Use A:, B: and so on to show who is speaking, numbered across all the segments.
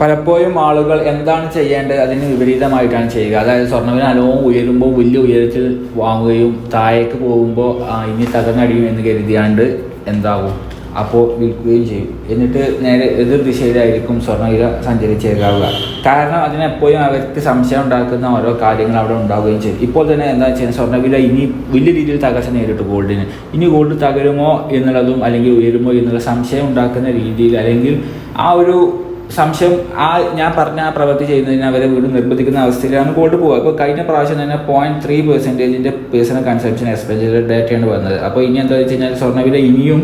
A: പലപ്പോഴും ആളുകൾ എന്താണ് ചെയ്യേണ്ടത് അതിന് വിപരീതമായിട്ടാണ് ചെയ്യുക. അതായത് സ്വർണവില അലവും ഉയരുമ്പോൾ വലിയ ഉയരത്തിൽ വാങ്ങുകയും താഴേക്ക് പോകുമ്പോൾ ഇനി തകർന്നടിയും എന്ന് കരുതിയാണ്ട് എന്താകും? അപ്പോൾ വിൽക്കുകയും ചെയ്യും. എന്നിട്ട് നേരെ എതിർ ദിശയിലായിരിക്കും സ്വർണവില സഞ്ചരിച്ചേക്കാവുക. കാരണം അതിനെപ്പോഴും അവർക്ക് സംശയം ഉണ്ടാക്കുന്ന ഓരോ കാര്യങ്ങൾ അവിടെ ഉണ്ടാവുകയും ചെയ്യും. ഇപ്പോൾ തന്നെ എന്താ വെച്ചാൽ സ്വർണവില ഇനി വലിയ രീതിയിൽ തകർച്ച നേരിട്ടു ഗോൾഡിന്. ഇനി ഗോൾഡ് തകരുമോ എന്നുള്ളതും അല്ലെങ്കിൽ ഉയരുമോ എന്നുള്ള സംശയം ഉണ്ടാക്കുന്ന രീതിയിൽ അല്ലെങ്കിൽ ആ ഒരു സംശയം ആ ഞാൻ പറഞ്ഞ ആ പ്രവൃത്തി ചെയ്യുന്നതിന് അവരെ വീണ്ടും നിർബന്ധിക്കുന്ന അവസ്ഥയിലാണ് ഗോൾഡ് പോകുക അപ്പോൾ കഴിഞ്ഞ പ്രാവശ്യം തന്നെ പോയിന്റ് ത്രീ പെർസെന്റേജിന്റെ പേഴ്സണൽ കൺസംഷൻ എക്സ്പെൻഡിച്ചർ ഡേറ്റയാണ് വന്നത്. അപ്പോൾ ഇനി എന്താ വെച്ച് കഴിഞ്ഞാൽ സ്വർണവില ഇനിയും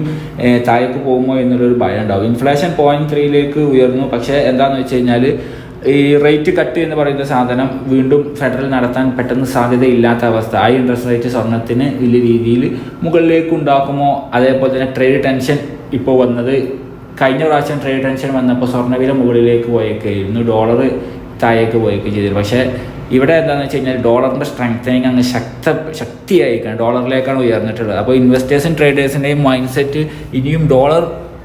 A: താഴേക്ക് പോകുമോ എന്നുള്ളൊരു ഭയം ഉണ്ടാവും. ഇൻഫ്ലേഷൻ പോയിന്റ് ത്രീയിലേക്ക് ഉയർന്നു. പക്ഷേ എന്താണെന്ന് വെച്ച് കഴിഞ്ഞാൽ ഈ റേറ്റ് കട്ട് എന്ന് പറയുന്ന സാധനം വീണ്ടും ഫെഡറൽ നടത്താൻ പെട്ടെന്ന് സാധ്യതയില്ലാത്ത അവസ്ഥ. ആ ഇൻട്രസ്റ്റ് റേറ്റ് സ്വർണത്തിന് വലിയ രീതിയിൽ മുകളിലേക്ക് ഉണ്ടാക്കുമോ? അതേപോലെ തന്നെ ട്രേഡ് ടെൻഷൻ ഇപ്പോൾ വന്നത് കഴിഞ്ഞ പ്രാവശ്യം ട്രേഡ് ടെൻഷൻ വന്നപ്പോൾ സ്വർണവില മുകളിലേക്ക് പോയേക്കായിരുന്നു ഡോളർ താഴേക്ക് പോയൊക്കെ ചെയ്തിരുന്നു. പക്ഷേ ഇവിടെ എന്താണെന്ന് വെച്ച് കഴിഞ്ഞാൽ ഡോളറിന്റെ സ്ട്രെങ്തനിങ് അങ്ങ് ശക്ത ശക്തിയായിരിക്കണം ഡോളറിലേക്കാണ് ഉയർന്നിട്ടുള്ളത്. അപ്പോൾ ഇൻവെസ്റ്റേഴ്സും ട്രേഡേഴ്സിന്റെയും മൈൻഡ് സെറ്റ് ഇനിയും ഡോളർ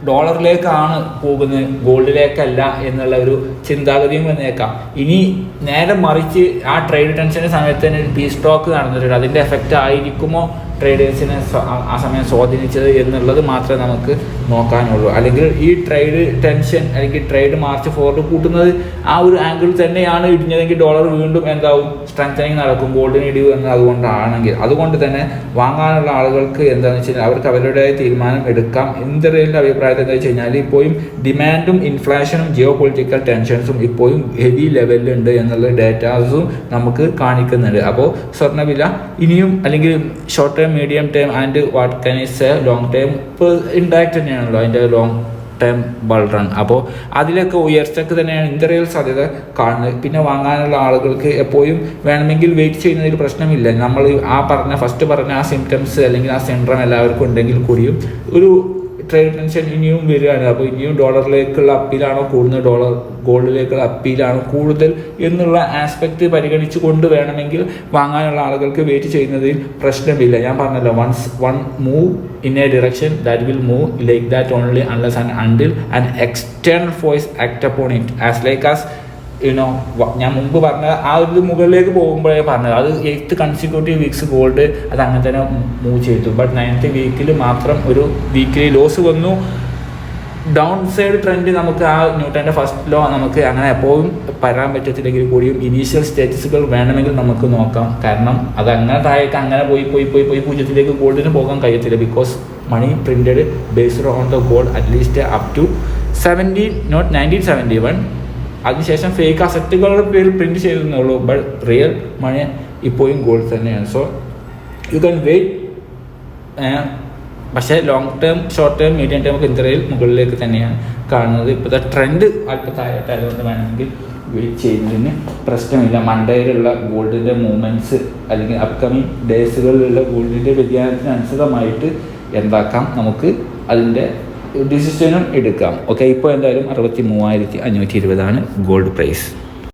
A: ഡോളറിലേക്കാണ് പോകുന്നത് ഗോൾഡിലേക്കല്ല എന്നുള്ള ഒരു ചിന്താഗതിയും വന്നേക്കാം. ഇനി നേരെ മറിച്ച് ആ ട്രേഡ് ടെൻഷന്റെ സമയത്ത് തന്നെ പീ സ്റ്റോക്ക് നടന്നിട്ടുണ്ട് അതിന്റെ എഫക്റ്റ് ആയിരിക്കുമോ ട്രേഡേഴ്സിനെ ആ- സമയം സ്വാധീനിച്ചത് എന്നുള്ളത് മാത്രമേ നമുക്ക് നോക്കാനുള്ളൂ. അല്ലെങ്കിൽ ഈ ട്രേഡ് ടെൻഷൻ അല്ലെങ്കിൽ ട്രേഡ് മാർച്ച് ഫോർവേഡ് കൂട്ടുന്നത് ആ ഒരു ആംഗിൾ തന്നെയാണ് ഇടിഞ്ഞതെങ്കിൽ ഡോളർ വീണ്ടും എന്താവും? സ്ട്രെങ്തനിങ് നടക്കും. ഗോൾഡിന് ഇടിവ് എന്ന് അതുകൊണ്ടാണെങ്കിൽ അതുകൊണ്ട് തന്നെ വാങ്ങാനുള്ള ആളുകൾക്ക് എന്താണെന്ന് വെച്ച് അവർക്ക് അവരുടേതായ തീരുമാനം എടുക്കാം. എന്തെങ്കിലും അഭിപ്രായത്തിൽ എന്താ വെച്ച് കഴിഞ്ഞാൽ ഇപ്പോഴും ഡിമാൻഡും ഇൻഫ്ലേഷനും ജിയോ പൊളിറ്റിക്കൽ ടെൻഷൻസും ഇപ്പോഴും ഹെവി ലെവലിലുണ്ട് എന്നുള്ള ഡേറ്റാസും നമുക്ക് കാണിക്കുന്നുണ്ട്. അപ്പോൾ സ്വർണവില ഇനിയും അല്ലെങ്കിൽ short term medium term and what can is a long term ഇപ്പോൾ ഇമ്പാക്റ്റ് തന്നെയാണല്ലോ അതിന്റെ ലോങ് ടേം ബൾ റൺ അപ്പോൾ അതിലൊക്കെ ഉയർച്ചയ്ക്ക് തന്നെയാണ് ഇന്ത്യയിൽ സാധ്യത കാണുന്നത്. പിന്നെ വാങ്ങാനുള്ള ആളുകൾക്ക് എപ്പോഴും വേണമെങ്കിൽ വെയിറ്റ് ചെയ്യുന്നതിൽ പ്രശ്നമില്ല. നമ്മൾ ആ പറഞ്ഞ ഫസ്റ്റ് പറഞ്ഞ ആ സിംറ്റംസ് അല്ലെങ്കിൽ ആ സിൻഡ്രം എല്ലാവർക്കും ഉണ്ടെങ്കിൽ കൂടിയും ഒരു ട്രേഡ് ടെൻഷൻ ഇനിയും വരികയാണ്. അപ്പോൾ ഇനിയും ഡോളറിലേക്കുള്ള അപ്പീലാണോ കൂടുന്നത് ഡോളർ ഗോൾഡിലേക്കുള്ള അപ്പീലാണോ കൂടുതൽ എന്നുള്ള ആസ്പെക്ട് പരിഗണിച്ച് കൊണ്ട് വേണമെങ്കിൽ വാങ്ങാനുള്ള ആളുകൾക്ക് വെയിറ്റ് ചെയ്യുന്നതിൽ പ്രശ്നമില്ല. ഞാൻ പറഞ്ഞല്ലോ once one move in a direction that will move like that only unless and until and external force act upon it as like as you know ഞാൻ മുമ്പ് പറഞ്ഞ ആ ഒരു മുകളിലേക്ക് പോകുമ്പോഴേ പറഞ്ഞത്. അത് എയ്ത്ത് കൺസിക്യൂട്ടീവ് വീക്സ് ഗോൾഡ് അത് അങ്ങനെ തന്നെ മൂവ് ചെയ്തു. ബട്ട് നയൻത്ത് വീക്കിൽ മാത്രം ഒരു വീക്കിലി ലോസ് വന്നു. ഡൗൺ സൈഡ് ട്രെൻഡ് നമുക്ക് ആ ന്യൂട്ടന്റെ ഫസ്റ്റ് ലോ നമുക്ക് അങ്ങനെ എപ്പോഴും പറയാൻ പറ്റത്തില്ലെങ്കിൽ കൂടിയും ഇനീഷ്യൽ സ്റ്റേറ്റസുകൾ വേണമെങ്കിൽ നമുക്ക് നോക്കാം. കാരണം അത് അങ്ങനെ താഴേക്ക് അങ്ങനെ പോയി പോയി പോയി പോയി പൂജ്യത്തിലേക്ക് ഗോൾഡിന് പോകാൻ കഴിയത്തില്ല. Because money printed based on the gold at least up to seventeen not nineteen seventy one അതിനുശേഷം ഫേക്ക് അസറ്റുകളുടെ പേര് പ്രിന്റ് ചെയ്തെന്നുള്ളൂ ബട്ട് റിയൽ മണി ഇപ്പോഴും ഗോൾഡ് തന്നെയാണ്. സോ യു ക്യാൻ വെയിറ്റ് പക്ഷേ long term short term medium term ഒക്കെ ഇന്ത്യയിൽ മുകളിലേക്ക് തന്നെയാണ് കാണുന്നത്. ഇപ്പോഴത്തെ ട്രെൻഡ് അല്പം അതുകൊണ്ട് വേണമെങ്കിൽ വെയിറ്റ് ചെയ്യുന്നതിന് പ്രശ്നമില്ല. മണ്ടയിലുള്ള ഗോൾഡിന്റെ മൂവ്മെന്റ്സ് അല്ലെങ്കിൽ അപ്കമിങ് ഡേയ്സുകളിലുള്ള ഗോൾഡിന്റെ വ്യതിയാനത്തിനനുസൃതമായിട്ട് എന്താക്കാം? നമുക്ക് അതിന്റെ ഡിസിഷനും എടുക്കാം. ഓക്കെ ഇപ്പോൾ എന്തായാലും അറുപത്തി മൂവായിരത്തി അഞ്ഞൂറ്റി ഇരുപതാണ് ഗോൾഡ് പ്രൈസ്